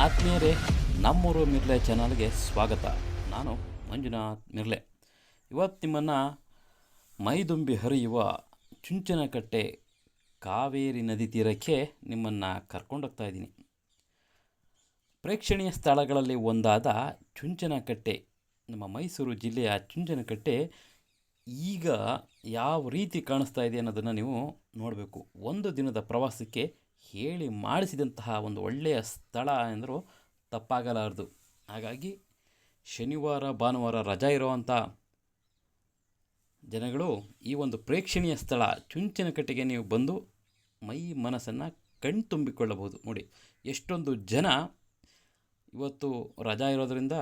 ಆತ್ಮೀಯರೇ, ನಮ್ಮೂರು ಮಿರ್ಲೆ ಚಾನಲ್ಗೆ ಸ್ವಾಗತ. ನಾನು ಮಂಜುನಾಥ್ ಮಿರ್ಲೆ. ಇವತ್ತು ನಿಮ್ಮನ್ನು ಮೈದುಂಬಿ ಹರಿಯುವ ಚುಂಚನಕಟ್ಟೆ ಕಾವೇರಿ ನದಿ ತೀರಕ್ಕೆ ನಿಮ್ಮನ್ನು ಕರ್ಕೊಂಡೋಗ್ತಾ ಇದ್ದೀನಿ. ಪ್ರೇಕ್ಷಣೀಯ ಸ್ಥಳಗಳಲ್ಲಿ ಒಂದಾದ ಚುಂಚನಕಟ್ಟೆ, ನಮ್ಮ ಮೈಸೂರು ಜಿಲ್ಲೆಯ ಚುಂಚನಕಟ್ಟೆ ಈಗ ಯಾವ ರೀತಿ ಕಾಣಿಸ್ತಾ ಇದೆ ಅನ್ನೋದನ್ನು ನೀವು ನೋಡಬೇಕು. ಒಂದು ದಿನದ ಪ್ರವಾಸಕ್ಕೆ ಹೇಳಿ ಮಾಡಿಸಿದಂತಹ ಒಂದು ಒಳ್ಳೆಯ ಸ್ಥಳ ಎಂದರೂ ತಪ್ಪಾಗಲಾರದು. ಹಾಗಾಗಿ ಶನಿವಾರ, ಭಾನುವಾರ ರಜಾ ಇರುವಂಥ ಜನಗಳು ಈ ಒಂದು ಪ್ರೇಕ್ಷಣೀಯ ಸ್ಥಳ ಚುಂಚನಕಟ್ಟೆಗೆ ನೀವು ಬಂದು ಮೈ ಮನಸ್ಸನ್ನು ಕಣ್ತುಂಬಿಕೊಳ್ಳಬಹುದು ನೋಡಿ, ಎಷ್ಟೊಂದು ಜನ ಇವತ್ತು ರಜಾ ಇರೋದರಿಂದ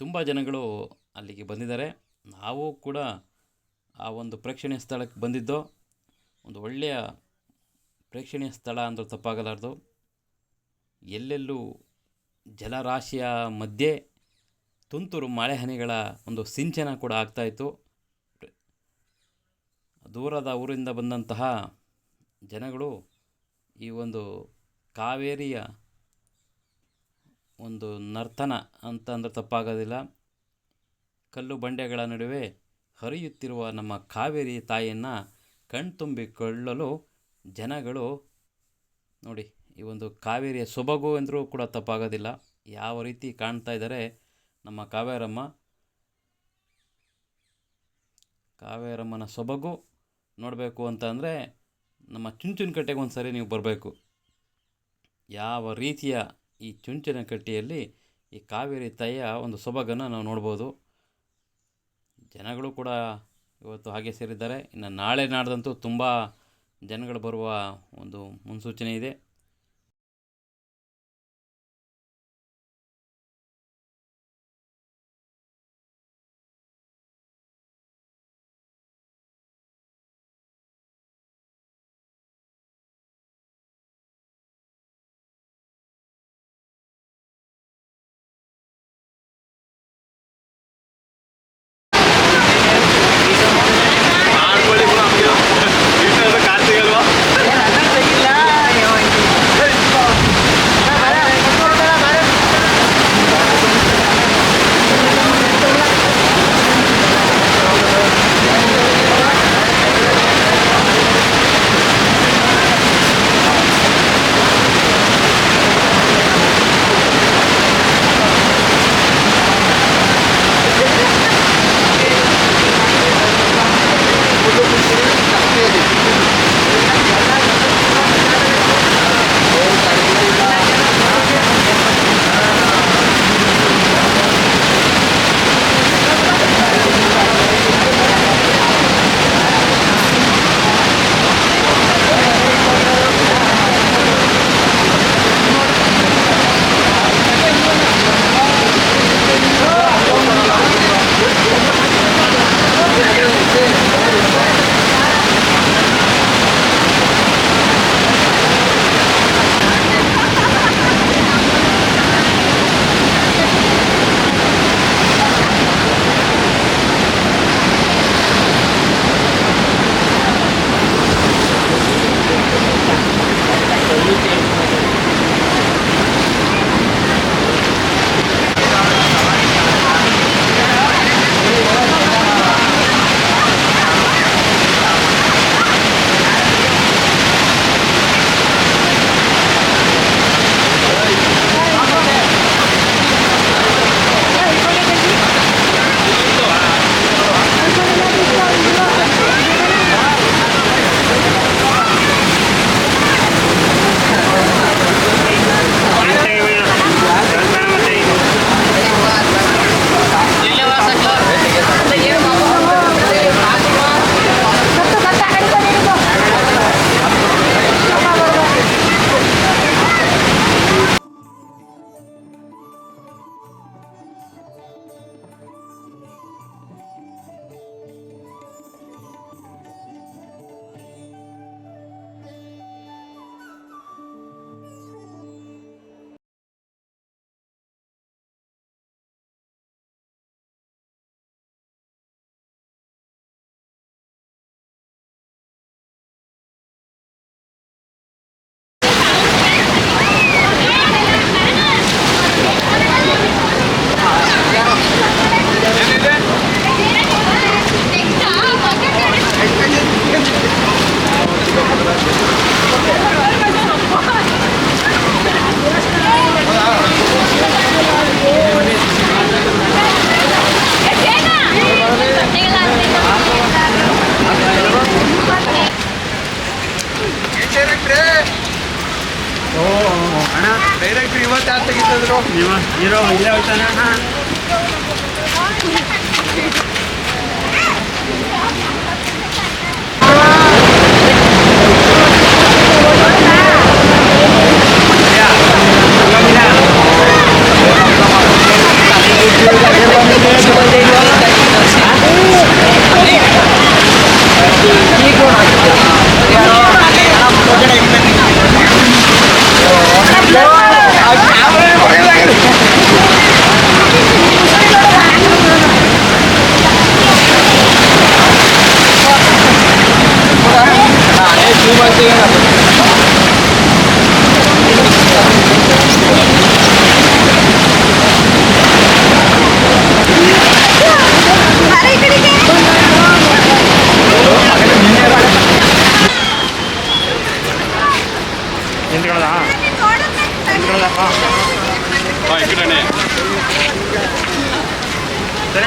ತುಂಬ ಜನಗಳು ಅಲ್ಲಿಗೆ ಬಂದಿದ್ದಾರೆ. ನಾವು ಕೂಡ ಆ ಒಂದು ಪ್ರೇಕ್ಷಣೀಯ ಸ್ಥಳಕ್ಕೆ ಬಂದಿದ್ದೋ ಒಂದು ಒಳ್ಳೆಯ ಪ್ರೇಕ್ಷಣೀಯ ಸ್ಥಳ ಅಂದ್ರೆ ತಪ್ಪಾಗಲಾರ್ದು. ಎಲ್ಲೆಲ್ಲೂ ಜಲರಾಶಿಯ ಮಧ್ಯೆ ತುಂತುರು ಮಳೆ ಹನಿಗಳ ಒಂದು ಸಿಂಚನ ಕೂಡ ಆಗ್ತಾಯಿತ್ತು ದೂರದ ಊರಿಂದ ಬಂದಂತಹ ಜನಗಳು ಈ ಒಂದು ಕಾವೇರಿಯ ಒಂದು ನರ್ತನ ಅಂತ ಅಂದ್ರೆ ತಪ್ಪಾಗೋದಿಲ್ಲ. ಕಲ್ಲು ಬಂಡೆಗಳ ನಡುವೆ ಹರಿಯುತ್ತಿರುವ ನಮ್ಮ ಕಾವೇರಿ ತಾಯಿಯನ್ನು ಕಣ್ತುಂಬಿಕೊಳ್ಳಲು ಜನಗಳು ನೋಡಿ, ಈ ಒಂದು ಕಾವೇರಿಯ ಸೊಬಗು ಎಂದರೂ ಕೂಡ ತಪ್ಪಾಗೋದಿಲ್ಲ. ಯಾವ ರೀತಿ ಕಾಣ್ತಾ ಇದ್ದಾರೆ ನಮ್ಮ ಕಾವೇರಮ್ಮ ಕಾವೇರಮ್ಮನ ಸೊಬಗು ನೋಡಬೇಕು ಅಂತ ಅಂದರೆ ನಮ್ಮ ಚುಂಚನಕಟ್ಟೆಗೆ ಒಂದು ಸರಿ ನೀವು ಬರಬೇಕು. ಯಾವ ರೀತಿಯ ಈ ಚುಂಚನಕಟ್ಟೆಯಲ್ಲಿ ಈ ಕಾವೇರಿ ತಾಯಿಯ ಒಂದು ಸೊಬಗನ್ನು ನಾವು ನೋಡ್ಬೋದು. ಜನಗಳು ಕೂಡ ಇವತ್ತು ಹಾಗೆ ಸೇರಿದ್ದಾರೆ. ಇನ್ನು ನಾಳೆ ನಾಡ್ದಂತೂ ತುಂಬ ಜನಗಳು ಬರುವ ಒಂದು ಮುನ್ಸೂಚನೆ ಇದೆ. ತೆಗಿತಿದ್ರು ನೀವು ಹೀರೋ ಇಲ್ಲೇ ಹೋಗ್ತಾನೆ ಹಾಂ ఆ ఇక్కడనే సరే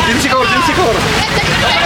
திருச்சிக்கவர் திருச்சிக்கவர்